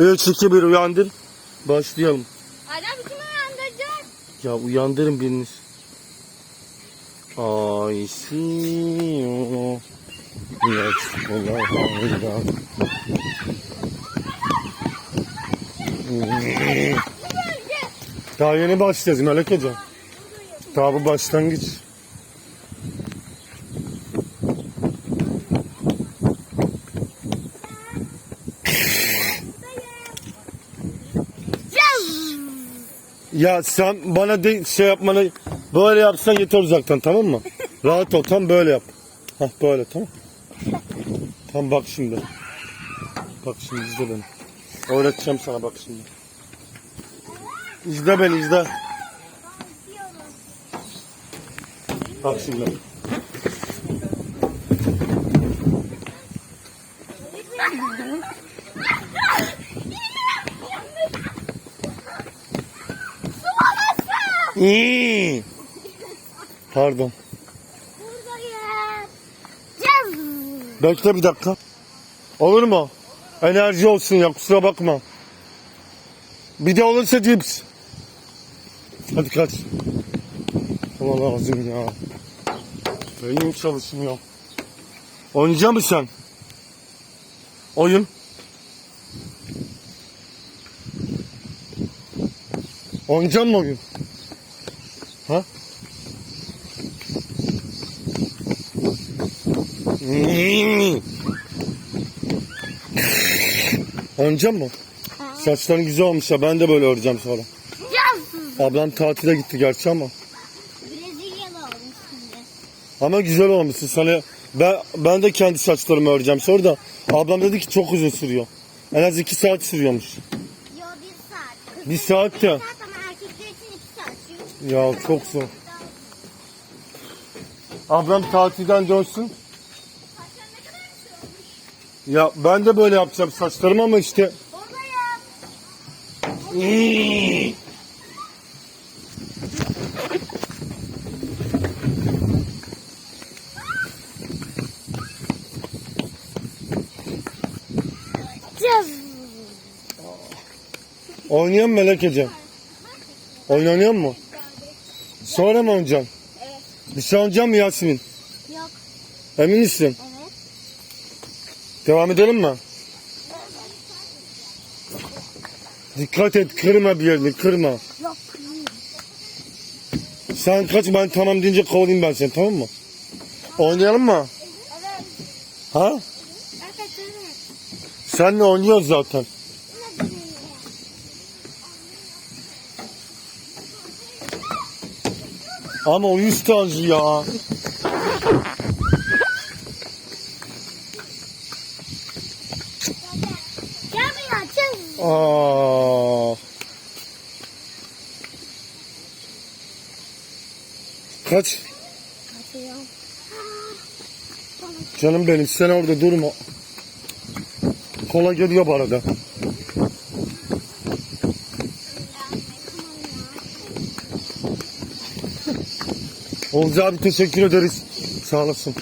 3, 2, 1 uyandır. Başlayalım. Adam kimi uyandıracak? Ya uyandırın biriniz. I see you. Yes, Daha yeni başlayacağız Melek Hocam. Daha bu başlangıç. Ya sen bana de, şey yapmanı böyle yapsan yeter uzaktan tamam mı? Rahat ol tam böyle yap. Hah böyle tamam. Tam bak şimdi. Bak şimdi izle beni. Öğreteceğim sana bak şimdi. İzle beni izle. Bak şimdi. İyi. Pardon. Bekle bir dakika. Olur mu? Enerji olsun ya kusura bakma. Bir de olursa cips. Hadi kaç. Allah lazım ya. Beynim çalışmıyor. Oynayacak mısın sen? Oyun. Oynayacak mısın oyun? Ha? Oynayacak mı? Saçların güzel olmuş ya. Ben de böyle öreceğim sonra. Ablam tatile gitti gerçi ama. Brezilyalı olmuş şimdi. Ama güzel olmuşsun. Sana ben ben de kendi saçlarımı öreceğim sonra da ablam dedi ki çok uzun sürüyor. En az iki saat sürüyormuş. Yo bir saat. Bir saat de. saat ama erkekler için iki saat sürüyor. Ya çok zor. Ablam tatilden dönsün. Ya ben de böyle yapacağım saçlarımı ama işte. Buradayım. Melek Ece? Oynanıyor mu? Sonra mı oynayacaksın? Evet. Bir şey oynayacak mı Yasemin? Yok. Emin misin? Evet. Devam edelim mi? Dikkat et kırma bir yerini kırma. Yok. Sen kaç ben tamam deyince kovalayayım ben seni tamam mı? Oynayalım mı? Evet. Ha? Evet evet. Senle oynuyoruz zaten. Ama o yüz tacı ya. Aa. Kaç? Canım benim sen orada durma. Kola geliyor bu arada. Oğuz abi teşekkür ederiz. Sağ olasın.